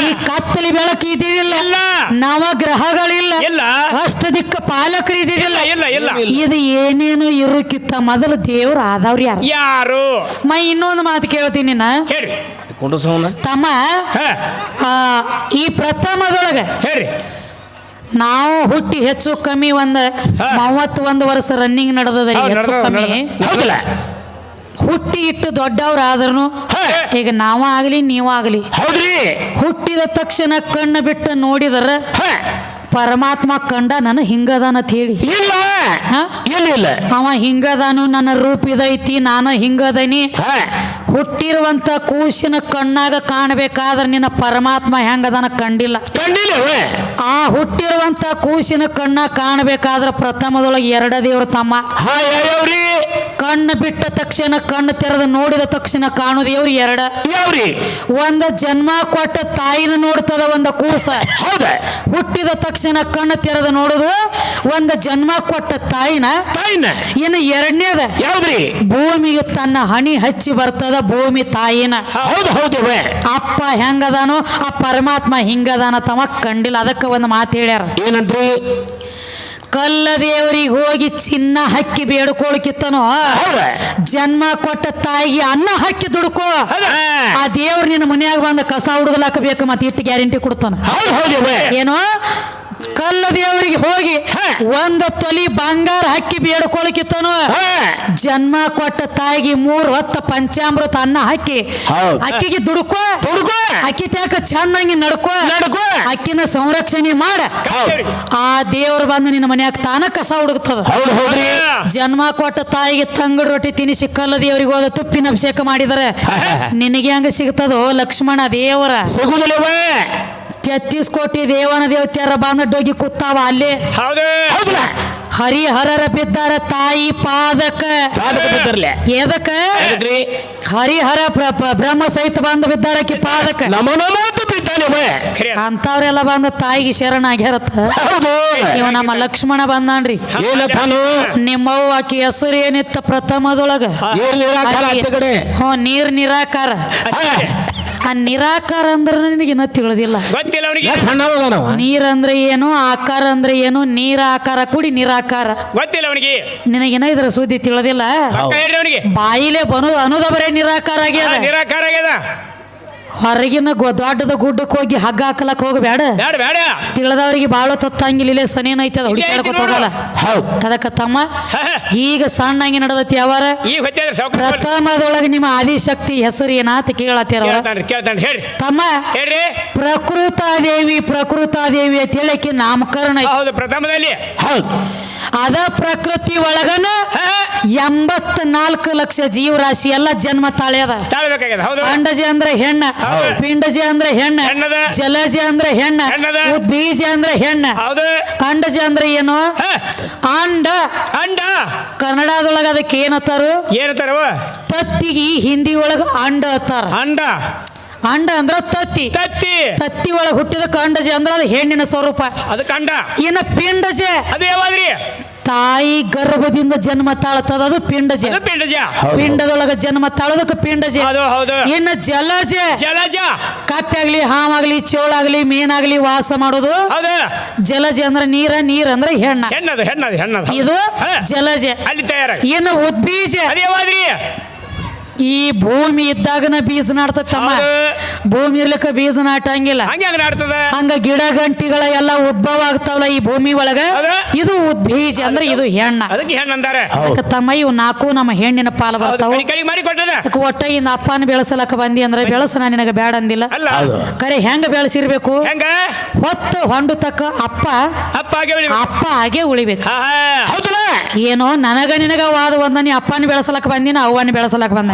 ಈ ಕತ್ತಲಿ ಬೆಳಕು ಇದ್ದಿದಿಲ್ಲ ಇಲ್ಲ. ನವ ಗ್ರಹಗಳಿಲ್ಲ ಇಲ್ಲ. ಅಷ್ಟ ದಿಕ್ಕ ಪಾಲಕರು ಇಲ್ಲ ಇದು ಏನೇನು ಇರೋಕ್ಕಿಂತ ಮೊದಲು ದೇವ್ರು ಆದವ್ರು ಯಾರು? ಯಾರು? ಮೈ ಇನ್ನೊಂದು ಮಾತು ಕೇಳ್ತೀನಿ ನಾ. ತಮ್ಮ ಆ, ಈ ಪ್ರಥಮದೊಳಗೆ ಹೇಳಿ ನಾವು ಹುಟ್ಟಿ ಹೆಚ್ಚು ಕಮ್ಮಿ ಒಂದ್. ಮೂವತ್ತು ಒಂದು ವರ್ಷ ರನ್ನಿಂಗ್ ನಡೆದದ ಹೆಚ್ಚು ಕಮ್ಮಿ. ಹುಟ್ಟಿ ಇಟ್ಟು ದೊಡ್ಡವ್ರ ಆದ್ರೂ ಈಗ ನಾವ ಆಗ್ಲಿ ನೀವ ಆಗ್ಲಿ. ಹೌದ್ರಿ? ಹುಟ್ಟಿದ ತಕ್ಷಣ ಕಣ್ಣು ಬಿಟ್ಟು ನೋಡಿದ್ರ ಪರಮಾತ್ಮ ಕಂಡ ನನ್ನ ಹಿಂಗದಾನ ಹೇಳಿ. ಇಲ್ಲ. ಇಲ್ಲ ಅವ ಹಿಂಗದಾನು ನನ್ನ ರೂಪ ಇದೈತಿ ನಾನು ಹಿಂಗದನಿ. ಹುಟ್ಟಿರುವಂತ ಕೂಸಿನ ಕಣ್ಣಾಗ ಕಾಣಬೇಕಾದ್ರೆ ನಿನ್ನ ಪರಮಾತ್ಮ ಹೆಂಗದನ ಕಂಡಿಲ್ಲ. ಕಂಡಿಲ್ಲ ಆ ಹುಟ್ಟಿರುವಂತ ಕೂಸಿನ ಕಣ್ಣ ಕಾಣಬೇಕಾದ್ರೆ ಪ್ರಥಮದೊಳಗೆ ಎರಡ ದೇವ್ರ ತಮ್ಮ. ಕಣ್ಣು ಬಿಟ್ಟ ತಕ್ಷಣ ಕಣ್ಣು ತೆರೆದು ನೋಡಿದ ತಕ್ಷಣ ಕಾಣು ದೇವ್ರು ಎರಡ. ಯಾವ್ರಿ? ಒಂದ ಜನ್ಮ ಕೊಟ್ಟ ತಾಯಿನ ನೋಡ್ತದ ಒಂದ ಕೂಸ. ಹೌದ? ಹುಟ್ಟಿದ ತಕ್ಷಣ ಕಣ್ಣು ತೆರೆದು ನೋಡುದು ಒಂದ ಜನ್ಮ ಕೊಟ್ಟ ತಾಯಿನ. ತಾಯಿನ? ಇನ್ನು ಎರಡನೇದ ಭೂಮಿಗೆ ತನ್ನ ಹಣಿ ಹಚ್ಚಿ ಬರ್ತದ ಭೂಮಿ ತಾಯಿನ. ಹೌದು ಹೌದು ಅಪ್ಪ ಹೆಂಗದಾನೋ ಆ ಪರಮಾತ್ಮ ಹಿಂಗದಾನ ತಮ ಕಂಡಿಲ್ಲ. ಅದಕ್ಕೆ ಒಂದು ಮಾತು ಹೇಳ್ಯಾರ. ಏನಂದ್ರಿ? ಕಲ್ಲ ದೇವರಿಗೆ ಹೋಗಿ ಚಿನ್ನ ಹಕ್ಕಿ ಬೇಡ್ಕೊಳಕಿತ್ತನೋ ಜನ್ಮ ಕೊಟ್ಟ ತಾಯಿಗೆ ಅನ್ನ ಹಕ್ಕಿ ದುಡ್ಕೋ. ಆ ದೇವ್ರು ನಿನ್ನ ಮನ್ಯಾಗ ಬಂದ ಕಸ ಹುಡುಗಲಾಕ ಬೇಕು ಮತ್ತೆ ಇಟ್ಟು ಗ್ಯಾರಂಟಿ ಕೊಡ್ತಾನ. ಏನೋ ಕಲ್ಲ ದೇವರಿಗೆ ಹೋಗಿ ಒಂದ್ ತೊಲಿ ಬಂಗಾರ ಹಾಕಿ ಬೇಡ್ಕೊಳಕಿತ್ತನು ಜನ್ಮ ಕೊಟ್ಟ ತಾಯಿಗೆ ಮೂರು ಹೊತ್ತ ಪಂಚಾಮೃತ ಅನ್ನ ಹಾಕಿ. ಅಕ್ಕಿಗೆ ದುಡ್ಕೋ. ದುಡ್ಕೋ. ಅಕ್ಕಿ ತ್ಯಾಕ ಚೆನ್ನಾಗಿ ನಡ್ಕೋ. ನಡ್ಕೋ. ಅಕ್ಕಿನ ಸಂರಕ್ಷಣೆ ಮಾಡ. ಆ ದೇವ್ರು ಬಂದು ನಿನ್ನ ಮನ್ಯಾಗ ತಾನ ಕಸ ಹುಡುಕ್ತದ. ಜನ್ಮ ಕೊಟ್ಟ ತಾಯಿಗೆ ತಂಗಡ ರೊಟ್ಟಿ ತಿನಿಸಿ ಕಲ್ಲ ದೇವರಿಗೆ ಹೋದ ತುಪ್ಪಿನ ಅಭಿಷೇಕ ಮಾಡಿದರೆ ನಿನಗೆ ಹಂಗ ಸಿಗ್ತದೋ ಲಕ್ಷ್ಮಣ ದೇವರ. ಸಿಗುದಿಲ್ಲವೇ. ತೆತ್ತೀಸ್ ಕೋಟಿ ದೇವನ ದೇವತೆಯರ ಬಂದ ಡೋಗಿ ಅಲ್ಲಿ. ಅಲ್ಲೇ ಹರಿಹರರ ಬಿದ್ದಾರ ತಾಯಿ ಪಾದಕ. ಎದಕ್ಕ ಹರಿಹರ ಬ್ರಹ್ಮ ಸಹಿತ ಬಂದು ಬಿದ್ದಾರಕಿ ಪಾದಕ. ಅಂತವ್ರೆಲ್ಲ ಬಂದ ತಾಯಿಗೆ ಶರಣ ಆಗ್ಯಾರತ್ತ. ಇವ ನಮ್ಮ ಲಕ್ಷ್ಮಣ ಬಂದಾನ್ರಿ. ನಿಮ್ಮವ್ವ ಆಕಿ ಹೆಸರು ಏನಿತ್ತ ಪ್ರಥಮದೊಳಗ? ಹ್ಞೂ ನೀರ್ ನಿರಾಕಾರ. ಆ ನಿರಾಕಾರ ಅಂದ್ರೆ ನಿನಗೆ ಇನ್ನೂ ತಿಳಿದಿಲ್ಲ. ಗೊತ್ತಿಲ್ಲ ಅವನಿಗೆ. ನಾ ನೀರ್ ಅಂದ್ರೆ ಏನು ಆಕಾರ ಅಂದ್ರೆ ಏನು ನೀರ ಆಕಾರ ಕೂಡಿ ನಿರಾಕಾರ. ಗೊತ್ತಿಲ್ಲ ಅವನಿಗೆ. ನಿನಗಿನ ಇದ್ರ ಸುದ್ದಿ ತಿಳಿದಿಲ್ಲ. ಹೌದು. ಹೇಳ್ರಿ ಅವನಿಗೆ. ಬಾಯಿಲೆ ಬನು ಅನ್ನೋದ ಬರೇ ನಿರಾಕಾರ ಆಗ್ಯದ. ನಿರಾಕಾರ ಆಗ್ಯದ. ಹೊರಗಿನ ಗೊ- ದೊಡ್ಡದ ಗುಡ್ಡಕ್ಕೆ ಹೋಗಿ ಹಗ್ಗ ಹಾಕಲಕ್ ಹೋಗಬೇಡ. ಬೇಡ ಬೇಡ ತಿಳಿದವರಿಗೆ ಬಾಳ ತತ್ತಂಗಿಲ್ಲ ಇಲ್ಲೇ ಸನೇನ ಐತೆ ಅದು ಹುಡುಕಾಡ್ಕೊತ ಹೋಗಲ್ಲ. ಹೌದು ಅದಕ್ಕ ತಮ್ಮ ಹ, ಹ. ಈಗ ಸಣ್ಣಂಗಿ ನಡೆದತಿ ಯಾವಾರ? ಈಗ ಪ್ರಥಮದೊಳಗೆ ನಿಮ್ಮ ಆದಿಶಕ್ತಿ ಹೆಸರು ಏನಾತ ಕೇಳತ್ತೀರ ಕೇಳ್ತಾನ್ರಿ ಕೇಳ್ತಾನ್ರಿ ಹೇಳ್ರಿ. ತಮ್ಮ ಹೇಳ್ರಿ. ಪ್ರಕೃತಾದೇವಿ ಪ್ರಕೃತಾದೇವಿ ಅಂತ ಹೇಳಕ್ಕೆ ನಾಮಕರಣ ಐತಿ. ಹೌದು ಪ್ರಥಮದಲ್ಲಿ. ಹೌದು. ಅದ ಪ್ರಕೃತಿ ಒಳಗನ ಎಂಬತ್ ನಾಲ್ಕು ಲಕ್ಷ ಜೀವರಾಶಿ ಎಲ್ಲ ಜನ್ಮ ತಾಳ್ಯದ ಅಂಡಜಿ ಅಂದ್ರೆ ಹೆಣ್ಣ ಪಿಂಡಜಿ ಅಂದ್ರೆ ಹೆಣ್ಣ ಜಲಜಿ ಅಂದ್ರೆ ಹೆಣ್ಣ. ಬೀಜ ಅಂದ್ರೆ ಹೆಣ್ಣ ಅಂಡಜಿ ಅಂದ್ರೆ ಏನು? ಅಂಡ. ಅಂಡ. ಕನ್ನಡದೊಳಗ ಅದಕ್ಕೆ ಏನತ್ತಾರು ಏನತ್ತಾರ ತತ್ತಿಗೆ ಹಿಂದಿ ಒಳಗ ಅಂಡ ಅತ್ತಾರ ಅಂಡ. ಅಂಡ ಅಂದ್ರ ತತ್ತಿ. ತತ್ತಿ. ತತ್ತಿ ಒಳಗ ಹುಟ್ಟಿದ ಕಂಡಜೆ ಅಂದ್ರ ಅದು ಹೆಣ್ಣಿನ ಸ್ವರೂಪ. ಅದು ಕಂಡ. ಏನ ಪಿಂಡಜೆ. ಅದು ಯಾವಾಗ್ರಿ? ತಾಯಿ ಗರ್ಭದಿಂದ ಜನ್ಮ ತಾಳತದ ಅದು ಪಿಂಡಜ. ಪಿಂಡಜ. ಪಿಂಡದೊಳಗ ಜನ್ಮ ತಾಳೋದಕ್ಕೆ ಪಿಂಡಜ. ಇನ್ನು ಹೌದು. ಇನ್ನು ಜಲಜ. ಜಲಜ. ಕಪ್ಪಾಗ್ಲಿ ಹಾವಾಗ್ಲಿ ಚೋಳಾಗ್ಲಿ ಮೀನಾಗ್ಲಿ ವಾಸ ಮಾಡೋದು ಜಲಜೆ ಜಲಜ ಅಂದ್ರ ನೀರ ನೀರ್ ಅಂದ್ರೆ ಹೆಣ್ಣ. ಹೆಣ್ಣದು ಹೆಣ್ಣದು ಹೆಣ್ಣದು. ಹೌದು. ಇದು ಜಲಜೆ ಜಲಜ. ಅಲ್ಲಿ ತಯಾರಾಗಿ. ಇನ್ನು ಉದ್ಬೀಜ. ಈ ಭೂಮಿ ಇದ್ದಾಗನ ಬೀಜ ನಾಡ್ತಮ್ಮ. ಭೂಮಿ ಇರ್ಲಿಕ್ಕ ಬೀಜ ನಾಟಂಗಿಲ್ಲ. ಹಂಗೆ ಗಿಡ ಗಂಟಿಗಳ ಎಲ್ಲ ಉದ್ಭವ ಆಗ್ತಾವಲ್ಲ ಈ ಭೂಮಿ ಒಳಗ. ಇದು ಉದ್ಬೀಜ ಅಂದ್ರೆ ಇದು ಹೆಣ್ಣ. ಅದಕ್ಕೆ ತಮ್ಮ ಇವು ನಾಲ್ಕು ನಮ್ಮ ಹೆಣ್ಣಿನ ಪಾಲು ಬರ್ತಾವ. ಒಟ್ಟ ಇಂದ ಅಪ್ಪನ ಬೆಳೆಸಲಕ್ಕ ಬಂದಿ ಅಂದ್ರೆ ಬೆಳೆಸ ನಾ ನಿನಗ ಬೇಡ ಅಂದಿಲ್ಲ. ಕರೆ ಹೆಂಗ ಬೆಳೆಸಿರ್ಬೇಕು? ಹೆಂಗ? ಹೊತ್ತು ಹೊಂಡು ತಕ್ಕ ಅಪ್ಪ. ಅಪ್ಪ ಹಾಗೆ ಉಳಿಬೇಕು. ಅಪ್ಪ ಹಾಗೆ ಉಳಿಬೇಕು. ಹಾ ಹಾ. ಏನೋ ನನಗ ನಿನಗ ವಾದ ಒಂದನಿ ಅಪ್ಪನ ಬೆಳೆಸಲಕ್ಕ ಬಂದಿನ ಅವ್ವನ ಬೆಳೆಸಲಕ್ಕ ಬಂದ.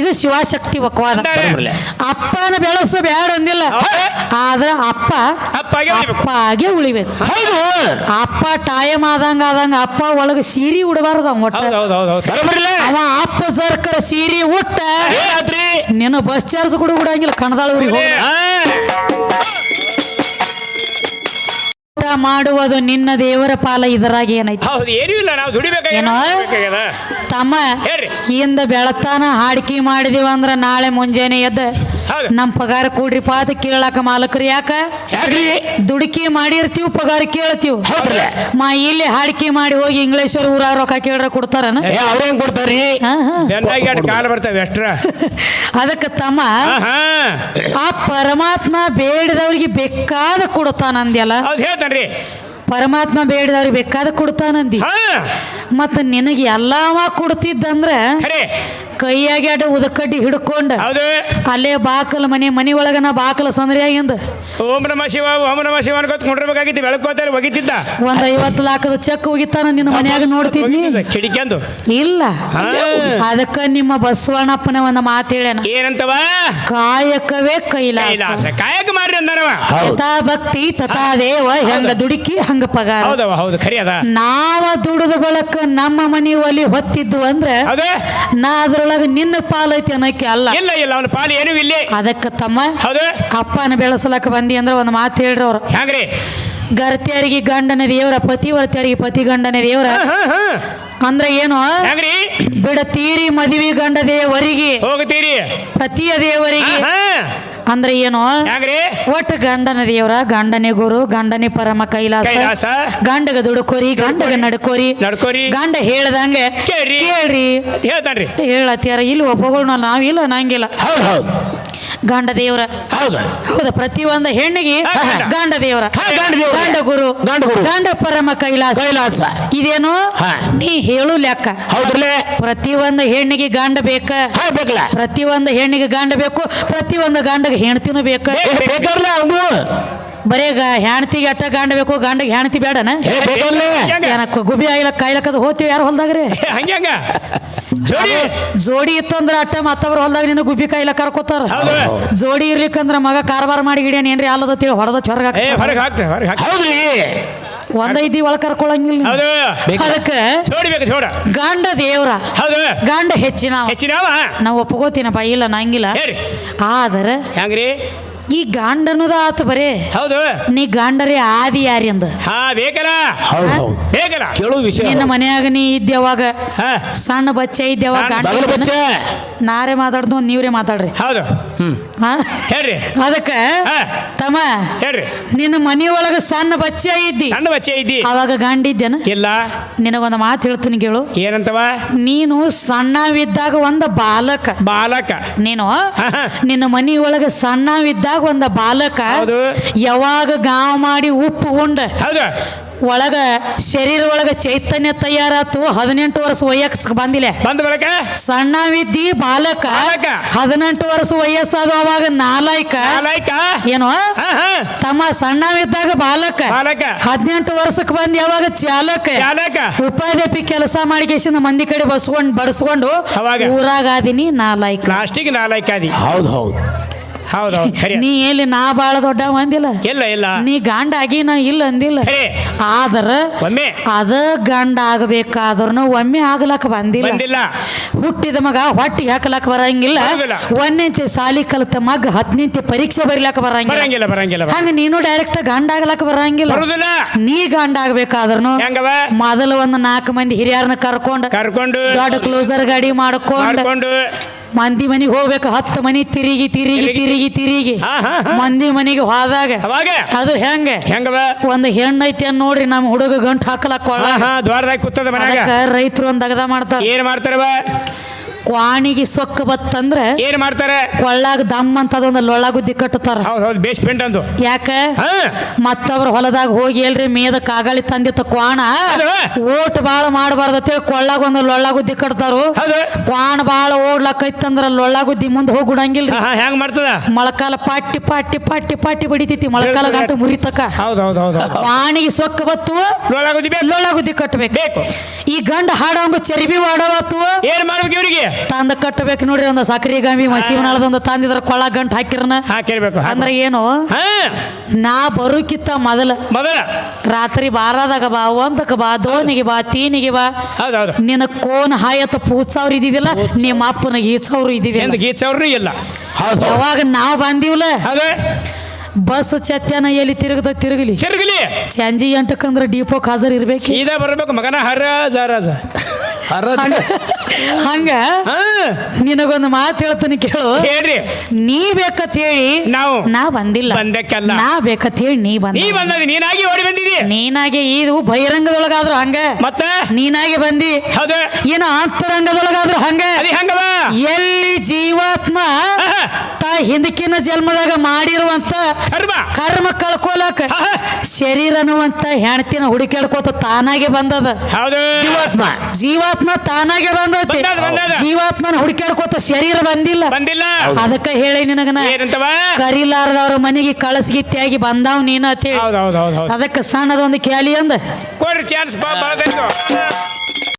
ಇದು ಶಿವಶಕ್ತಿ ಒಕ್ಕವಾದ ಅಂತಾರೆ. ಅಪ್ಪನ ಬೆಳೆಸ ಬ್ಯಾಡ ಅಂದಿಲ್ಲ. ಹೌದು. ಆದ್ರ ಅಪ್ಪ ಅಪ್ಪಾಗೆ ಉಳಿಬೇಕು. ಅಪ್ಪ ಆಗೆ ಉಳಿಬೇಕು. ಹೌದು ಅಪ್ಪ ಟೈಮ್ ಆದಂಗ ಆದಂಗ ಅಪ್ಪ ಒಳಗ ಸೀರೆ ಉಡಬಾರ್ದ ಅವ ಒಟ್ಟ. ಹೌದು ಹೌದು ಹೌದು ಹೌದು. ಬರಬರ್ಲೆ ಅವ ಅಪ್ಪ ಸರ್ಕರ ಸೀರೆ ಉಟ್ಟ. ಏನಾತ್ರಿ ನೀನು ಬಸ್ ಚಾರ್ಜ್ ಕೂಡ ಬಿಡಂಗಿಲ್ಲ ಕಣದಾಳ ಊರಿಗೆ ಹೋಗಿ ಆ, ಊಟ ಮಾಡುವುದು ನಿನ್ನ ದೇವರ ಪಾಲ ಇದರಾಗ ಏನೈತಿ ಹೌದು ಏನೂ ಇಲ್ಲ ನಾವು ದುಡಿಬೇಕಾಗ್ಯದ ಏನೋ? ದುಡಿಬೇಕಾಗ್ಯದ. ತಮ್ಮ ಹೇಳ್ರಿ. ಇಂದ ಬೆಳತಾನ ಹಾಡಿಕೆ ಮಾಡಿದೀವ ಅಂದ್ರ ನಾಳೆ ಮುಂಜಾನೆ ಎದ್ದ. ನಮ್ ಪಗಾರ ಕೂಡ್ರಿಪ್ಪ ಅಂತ ಕೇಳಾಕ ಮಾಲಕರು ಯಾಕ? ಯಾಕ್ರಿ? ದುಡುಕಿ ಮಾಡಿರ್ತೀವಿ ಪಗಾರ ಕೇಳ್ತೀವಿ. ಹೌದ್ರಲ್ಲ. ಮಾ ಇಲ್ಲಿ ಹಾಡಿಕೆ ಮಾಡಿ ಹೋಗಿ ಇಂಗ್ಲೇಶ್ವರ ಊರ ರೊಕ್ಕ ಕೇಳ್ರ ಕೊಡ್ತಾರನ? ಏ ಅವ್ರ ಹೆಂಗ್ ಕೊಡ್ತಾರ್ರಿ? ಹಾ, ಹಾ. ಬೆನ್ನಾಗಿ ಎರಡು ಕಾಲು ಬರ್ತವೆ ಎಷ್ಟ್ರ [LAUGHS] ಅದಕ್ಕೆ ತಮ್ಮ ಹಾ ಆ ಪರಮಾತ್ಮ ಬೇಡದವ್ರಿಗೆ ಬೇಕಾದ ಕೊಡ್ತಾನಂದ್ಯಲ್ಲ? ಹೌದು ಹೇಳ್ತಾನ್ರಿ. ಪರಮಾತ್ಮ ಬೇಡದವ್ರಿಗೆ ಬೇಕಾದ ಕೊಡ್ತಾನಂದಿ? ಹಾ. ಮತ್ತ ನಿನಗೆ ಎಲ್ಲಾವ ಕೊಡ್ತಿದ್ದಂದ್ರೆ ಕೈಯಾಗ ಅಡ್ಡ ಉದಕಡ್ಡಿ ಹಿಡ್ಕೊಂಡು ಅಲ್ಲೇ ಬಾಕಲ ಮನೆ ಮನಿ ಒಳಗನ ಬಾಕಲ ಸಂದ್ರಿಯಾಗಿಂದ ಓಂ ನಮ ಶಿವ ಓಂ ನಮ ಶಿವ ಅನ್ಕೋತ ಕೊಂಡಿರ್ಬೇಕಾಗಿತ್ತು ಬೆಳಕೋತಾರೆ ಒಗಿತಿದ್ದ ಒಂದ್ ಐವತ್ತು ಲಾಖದ ಚೆಕ್ ಒಗಿತಾನ ನಿನ್ನ ಮನ್ಯಾಗ ನೋಡ್ತಿದ್ನಿ. ಕಿಡಿಕ್ಯಾಂದು. ಇಲ್ಲ. ಅದಕ್ಕ ನಿಮ್ಮ ಬಸವಣ್ಣಪ್ಪನ ಒಂದು ಮಾತು ಹೇಳ್ಯಾನ. ಏನಂತವ? ಕಾಯಕವೇ ಕೈಲಾಸ. ಕೈಲಾಸ. ಕಾಯಕ ಮಾಡ್ರಿ ಅಂದಾರವ ತಥಾ ಭಕ್ತಿ ತಥಾ ದೇವ ಹೆಂಗ ದುಡುಕಿ ಹಂಗ ಪಗಾರ. ಹೌದವ ಹೌದು ಖರಿ ಅದ. ನಾವ ದುಡಿದ ಬಳಕ ನಮ್ಮ ಮನೆ ಒಲಿ ಹೊತ್ತಿದ್ದು ಅಂದ್ರೆ ನಾ ಅದ್ರೊಳಗ ನಿನ್ನ ಪಾಲೈತಿ ಅನ್ನಕ್ಕೆ ಅಲ್ಲ. ಇಲ್ಲ ಇಲ್ಲ ಅವನ ಪಾಲು ಏನು ಇಲ್ಲ. ಅದಕ್ಕೆ ತಮ್ಮ ಅಪ್ಪನ ಬೆಳೆಸಲಕ್ಕ ಬಂದಿ ಅಂದ್ರೆ ಒಂದು ಮಾತು ಹೇಳ್ರಿ ಅವ್ರು. ಹೆಂಗ್ರಿ ಗರ್ತ್ಯಾರಿಗೆ ಗಂಡನ ದೇವರ ಪತಿವರ್ತ್ಯಾರಿಗೆ ಪತಿ ಗಂಡನ ದೇವರ. ಅಂದ್ರೆ ಏನು? ಬಿಡ ಬಿಡತೀರಿ ಮದುವೆ ಗಂಡ ದೇವರಿಗೆ. ಹೋಗ್ತೀರಿ. ಪತಿಯ ದೇವರಿಗೆ. ಹಾ ಅಂದ್ರೆ ಏನು? ಒಟ್ಟು ಗಂಡನ ದೇವರ ಗಂಡನೇ ಗುರು ಗಂಡನೇ ಪರಮ ಕೈಲಾಸ. ಗಂಡಗ ದುಡುಕೋರಿ ಗಂಡಗ ನಡ್ಕೋರಿ ನಡ್ಕೋರಿ. ಗಂಡ ಹೇಳ್ದಂಗೆ ಕೇಳ್ರಿ. ಹೇಳ್ತಾನ್ರಿ. ಹೇಳತ್ಯಾರ ಇಲ್ಲಿ ಒಪ್ಪಗೋಣ ನಾವಿಲ್ಲ ನಂಗಿಲ್ಲ. ಹೌದು ಹೌದು. ಗಂಡ ದೇವರ ಹೌದು. ಹೌದು ಪ್ರತಿ ಒಂದು ಹೆಣ್ಣಿಗೆ ಗಂಡ. ದೇವರ ಗಾಂಡ. ಗಂಡ ದೇವ್ರ. ಗಂಡ ಗುರು ಗಂಡ ಗುರು. ಗಂಡ ಪರಮ ಕೈಲಾಸ. ಕೈಲಾಸ. ಇದೇನು? ಹಾ. ನೀ ಹೇಳು ಲೆಕ್ಕ. ಹೌದ್ರಲೆ ಪ್ರತಿ ಒಂದು ಹೆಣ್ಣಿಗೆ ಗಂಡ ಬೇಕ. ಹಾ ಬೇಕಲ್ಲ. ಪ್ರತಿ ಒಂದು ಹೆಣ್ಣಿಗೆ ಗಂಡ ಬೇಕು. ಪ್ರತಿ ಒಂದು ಗಂಡಗೆ ಹೆಣ್ತಿನೂ ಬೇಕ. ಬೇಕಲ್ಲ ಅವನು. ಬರೇ ಗ ಹೆಣ್ತಿಗೆ ಅಟ್ಟ ಗಂಡ ಬೇಕು ಗಂಡಗೆ ಹೆಣ್ತಿ ಬೇಡನ? ಏ ಬೇಕಲ್ಲೇ? ಏನಕ್ಕ ಗುಬಿ ಆಗಿಲ್ಲ ಕಾಯ್ಲಕ್ಕದ ಹೋಗ್ತೀವಿ ಯಾರು ಹೊಲ್ದಾಗ್ರಿ? ಹಂಗೆ ಹಂಗ. ಜೋಡಿ. ಜೋಡಿ ಇತ್ತಂದ್ರ ಅಟ್ಟ ಮತ್ತವ್ರ ಹೊಲ್ದಾಗ ನಿನ್ನ ಗುಬ್ಬಿ ಕೈಲ ಕರ್ಕೋತಾರ. ಜೋಡಿ ಇರ್ಲಿಕ್ಕಂದ್ರ ಮಗ ಕಾರ್ಬಾರ್ ಮಾಡಿ ಗಿಡೇನ್ ಏನ್ರಿ ಅಲ್ಲದ ತಿಳಿ ಹೊಡೆದ ಚೊರ್ಗ ಹೊರಗೆ ಹೊರಗೆ ಹೌದ್ರಿ ಒಂದೈದಿ ಒಳ ಕರ್ಕೊಳಂಗಿಲ್ಲ ಅದಕ್ಕೆ ಜೋಡಿ ಗಂಡ ದೇವ್ರ. ಹೌದು. ಗಂಡ ಹೆಚ್ಚಿನ ನಾವು ಒಪ್ಕೋತೀನಪ್ಪ ಇಲ್ಲ ನಂಗಿಲ್ಲ. ಆದ್ರೆ ಆದ್ರ ಹೆಂಗ್ರಿ? ಈ ಗಾಂಡ ಅನ್ನೋದ ಆತು ಬರೇ. ಹೌದು. ನೀ ಗಾಂಡರೇ ಆದಿ ಯಾರಿ ಅಂದ. ಹಾ ಬೇಕಲ್ಲ? ಹೌದು ಹೌದು. ಕೇಳು ವಿಷಯ. ನಿನ್ನ ಮನ್ಯಾಗ ನೀ ಇದ್ದೇವಾಗ ಹಾ. ಸಣ್ಣ ಬಚ್ಚೆ ಇದ್ದೇವಾಗ ಗಾಂಡ. ನಾರೇ ಮಾತಾಡ್ದು ನೀವ್ರೇ ಮಾತಾಡ್ರಿ. ಹೌದು? ಹೇಳ್ರಿ. ಅದಕ್ಕ. ತಮ್ಮ ಹೇಳ್ರಿ. ನಿನ್ನ ಮನೆ ಒಳಗ ಸಣ್ಣ ಬಚ್ಚೆ ಇದ್ದಿ ಸಣ್ಣ ಬಚ್ಚೆ ಇದ್ದಿ ಅವಾಗ ಗಂಡಿದ್ದೇನ? ಇಲ್ಲ. ನಿನಗೊಂದು ಮಾತು ಹೇಳ್ತೀನಿ ಕೇಳು. ಏನಂತವ? ನೀನು ಸಣ್ಣವಿದ್ದಾಗ ಒಂದು ಬಾಲಕ. ಬಾಲಕ. ನೀನು. ನಿನ್ನ ಮನಿ ಒಳಗ ಸಣ್ಣವಿದ್ದಾಗ ಒಂದು ಬಾಲಕ. ಯಾವಾಗ ಗಾವ್ ಮಾಡಿ ಉಪ್ಪು ಉಂಡ. ಹೌದು. ಒಳಗ ಶರೀರ ಒಳಗ ಚೈತನ್ಯ ತಯಾರಾತು ಹದಿನೆಂಟು ವರ್ಷ ವಯಸ್ಸ ಬಂದಿಲ್ಲ. ಬಂದ ಬಳಕ? ಸಣ್ಣವಿದ್ದಿ ಬಾಲಕ ಬಾಲಕ. ಹದಿನೆಂಟು ವರ್ಷ ವಯಸ್ಸಾದ ಅವಾಗ ನಾಲಾಯ್ಕ. ಏನು? ಹಾ ಹಾ. ತಮ್ಮ ಸಣ್ಣವಿದ್ದಾಗ ಬಾಲಕ. ಬಾಲಕ. ಹದಿನೆಂಟು ವರ್ಷಕ್ಕೆ ಬಂದ ಯಾವಾಗ ಚಾಲಕ. ಚಾಲಕ. ಉಪಾಧ್ಯಾಪಿ ಕೆಲಸ ಮಾಡಿಕೇಸಿಂದ ಮಂದಿ ಕಡೆ ಬಸ್ಕೊಂಡು ಬಡಿಸ್ಕೊಂಡು ಅವಾಗ? ಊರಾಗ ಆದಿನಿ ನಾಲಾಯ್ಕ. ಲಾಸ್ಟಿಗೆ ನಾಲ್ಕಾದಿ ಆದಿ. ಹೌದು ಹೌದು. ಹೌದು ಖರಿ ನೀ ಎಲ್ಲಿ ನಾ ಬಾಳ ದೊಡ್ಡ ಅಂದಿಲ್ಲ? ಇಲ್ಲ ಇಲ್ಲ. ನೀ ಗಂಡ ಆಗಿ ನಾ ಇಲ್ಲ ಅಂದಿಲ್ಲ. ಖರೆ ಆದ್ರ ಒಮ್ಮೆ. ಅದ ಗಂಡ ಆಗಬೇಕಾದ್ರೂ ಒಮ್ಮೆ ಆಗ್ಲಕ್ ಬಂದಿಲ್ಲ. ಹುಟ್ಟಿದ ಮಗ ಹೊಟ್ಟಿ ಹಾಕಲಕ್ಕ ಬರಂಗಿಲ್ಲ. ಒಂದನೇಂತಿ ಸಾಲಿ ಕಲಿತ ಮಗ ಹತ್ತನೇಂತಿ ಪರೀಕ್ಷೆ ಬರಿಲಕ್ಕ ಬರಂಗಿಲ್ಲ. ಬರಂಗಿಲ್ಲ ಹಂಗ ನೀನು ಡೈರೆಕ್ಟ್ ಗಂಡ ಆಗ್ಲಕ್ಕ ಬರಂಗಿಲ್ಲ. ನೀ ಗಂಡ ಆಗ್ಬೇಕಾದ್ರೂ ಮೊದಲು ಒಂದು ನಾಲ್ಕು ಮಂದಿ ಹಿರಿಯರನ್ನ ಕರ್ಕೊಂಡ್ ಕರ್ಕೊಂಡು. ದೊಡ್ಡ ಕ್ಲೋಸರ್ ಗಾಡಿ ಮಾಡ್ಕೊಂಡು. ಮಂದಿ ಮನಿಗೆ ಹೋಗ್ಬೇಕು. ಹತ್ತು ಮನಿ ತಿರುಗಿ ತಿರುಗಿ ತಿರುಗಿ ತಿರುಗಿ. ಹಾ, ಹಾ, ಹಾ. ಮಂದಿ ಮನಿಗೆ ಹೋದಾಗ ಅವಾಗ? ಅದು ಹೆಂಗ? ಹೆಂಗವ? ಒಂದು ಹೆಣ್ಣು ಐತಿ ಅನ್ ನೋಡ್ರಿ ನಮ್ಮ ಹುಡುಗ ಗಂಟು ಹಾಕಲಕ್ಕ ಹಾ ಹಾ ದ್ವಾರದಾಗ ಕೂತದ ಮನ್ಯಾಗ. ಅದಕ್ಕ ರೈತರು ಒಂದ್ ಅಗದ ಮಾಡ್ತಾರ. ಏನ್ ಮಾಡ್ತಾರವ? ಕ್ವಾಣಿಗೆ ಸೊಕ್ಕ ಬತ್ತಂದ್ರೆ ಏನ್ ಮಾಡ್ತಾರೆ? ಕೊಳ್ಳಾಗ ದಮ್ ಅಂತದೊಂದು ಲೊಳ್ಳಾಗುದ್ದಿ ಕಟ್ಟುತ್ತಾರ. ಹೌದು ಹೌದು ಬೇಸ್ಮೆಂಟ್ ಅಂತ ಯಾಕ? ಮತ್ತವ್ರ ಹೊಲದಾಗ ಹೋಗಿ ಎಲ್ರಿ ಮೇದ ಕಾಗಾಳಿ ತಂದಿತ್ತ ಕ್ವಾಣ? ಓಟ್ ಬಾಳ ಮಾಡಬಾರ್ದ ಕೊಳ್ಳಾಗ ಒಂದು ಲೊಳ್ಳಾಗುದ್ದಿ ಕಟ್ತಾರು. ಕ್ವಾಣ ಬಾಳ ಓಡ್ಲಕ್ಕೈತಂದ್ರ ಲೊಳ್ಳಾಗುದ್ದಿ ಮುಂದೆ ಹೋಗಿ ಹಾ ಹೆಂಗ್ ಮಾಡ್ತದ? ಮೊಳಕಾಲ ಪಾಟಿ ಪಾಟಿ ಪಾಟಿ ಪಾಟಿ ಬಡಿತೈತಿ ಮೊಳಕಾಲ ಗಂಟು ಮುರಿತಕ್ಕ ಹೌದ್ ಹೌದ್ ಹೌದ್ ಹೌದ್. ಕ್ವಾಣಿಗೆ ಸೊಕ್ಕ ಬತ್ತು ಲೊಳ್ಳಾಗುದ್ದಿ ಕಟ್ಟಬೇಕು ಬೇಕು. ಈ ಗಂಡ ಹಾಡಂಗ ಚರಿಬಿ ಮಾಡವತ್ತು. ಏನ್ ಮಾಡ್ಬೇಕು ಇವ್ರಿಗೆ? ತಂದ ಕಟ್ಟಬೇಕು ನೋಡ್ರಿ ಒಂದು ಸಕ್ರಿ ಗಾಂಬಿ ಮಸೀವನಾಳದೊಂದು ತಂದಿದ್ರ ಕೊಳ ಗಂಟು ಹಾಕಿರನ. ಹಾಕಿರ್ಬೇಕು ಅಂದ್ರೆ ಏನು? ಹಾ. ನಾ ಬರೋಕಿತ್ತ ಮೊದಲ. ಮೊದಲ. ರಾತ್ರಿ ಬಾರದಾಗ ಬಾ ಒಂದಕ್ಕೆ ಬಾ ದೋನಿಗೆ ಬಾ ತೀನಿಗೆ ಬಾ. ಹೌದು ನಿನ್ನ ಕೋನ್ ಹಾಯತ್ತ ಪೂತ್ ಇದ್ದಿದಿಲ್ಲ ಇದ್ದಿದ್ದಿಲ್ಲ ನಿಮ್ಮ ಅಪ್ಪನ ಗೀಚವ್ರು ಸಾವಿರ ಇದ್ದಿದ್ದಿಲ್ಲ. ಎಂದ ಗೀಚ್ ಅವ್ರು ಇಲ್ಲ ಯಾವಾಗ ನಾವು ಬಂದಿವ್ಲ? ಹೌದು. ಬಸ್ ಚತ್ಯಾನ ಎಲ್ಲಿ ತಿರುಗದ ತಿರುಗಲಿ. ತಿರುಗಲಿ. ಚಂಜಿ ಎಂಟಕ್ಕಂದ್ರೆ ಡಿಪೋಕ್ ಹಾಜರ್ ಇರ್ಬೇಕು. ಇದೇ ಬರಬೇಕು ಮಗನ. ಹರ ಜರಾಜ ಹಂಗ ಹಂಗ? ನಿನಗೊಂದು ಮಾತು ಹೇಳ್ತೀನಿ ಕೇಳು. ಹೇಳ್ರಿ. ನೀ ಬೇಕತ್ ಹೇಳಿ ನಾವು ನಾ ಬಂದಿಲ್ಲ. ಬಂದಕ್ಕೆಲ್ಲ. ನಾ ಬೇಕತ್ ಹೇಳಿ ನೀ ನೀ ಬಂದ ಬಂದದಿ ನೀನಾಗಿ ಓಡಿ ಬಂದಿದಿ. ನೀನಾಗೆ ಇದು ಬಹಿರಂಗದೊಳಗಾದ್ರು ಹಂಗ. ಮತ್ತ? ನೀನಾಗಿ ಬಂದಿ. ಹೌದು. ಏನು ಅಂತರಂಗದೊಳಗಾದ್ರು ಹಂಗ. ಹಂಗವ. ಎಲ್ಲಿ ಜೀವಾತ್ಮ. ತಾ ಹಿಂದಕಿನ ಜನ್ಮದಾಗ ಮಾಡಿರುವಂತ ಕರ್ಮ. ಕರ್ಮ ಕಳ್ಕೊಲಕ. ಶರೀರ ಅನ್ನುವಂತ ಹೆಣ್ತಿನ ಹುಡುಕಾಡ್ಕೋತ ತಾನಾಗೆ ಬಂದದ. ಹೌದು. ಜೀವಾತ್ಮ ಜೀವಾತ್ಮ ತಾನಾಗೆ ಬಂದ. ಜೀವಾತ್ಮನ ಹುಡುಕಾಡ್ಕೋತ ಶರೀರ ಬಂದಿಲ್ಲ. ಬಂದಿಲ್ಲ. ಅದಕ್ಕ ಹೇಳಿ ನಿನಗನ ಏನಂತವ? ಕರಿಲಾರದವ್ರ ಮನೆಗೆ ಕಳಸಗಿತ್ತಾಗಿ ಬಂದಾವ್ ನೀನ ಅಂತ ಹೇಳಿ. ಅದಕ್ಕೆ ಸಣ್ಣದೊಂದು ಕ್ಯಾಲಿ ಅಂದ. ಕೊಡ್ರಿ ಚಾನ್ಸ್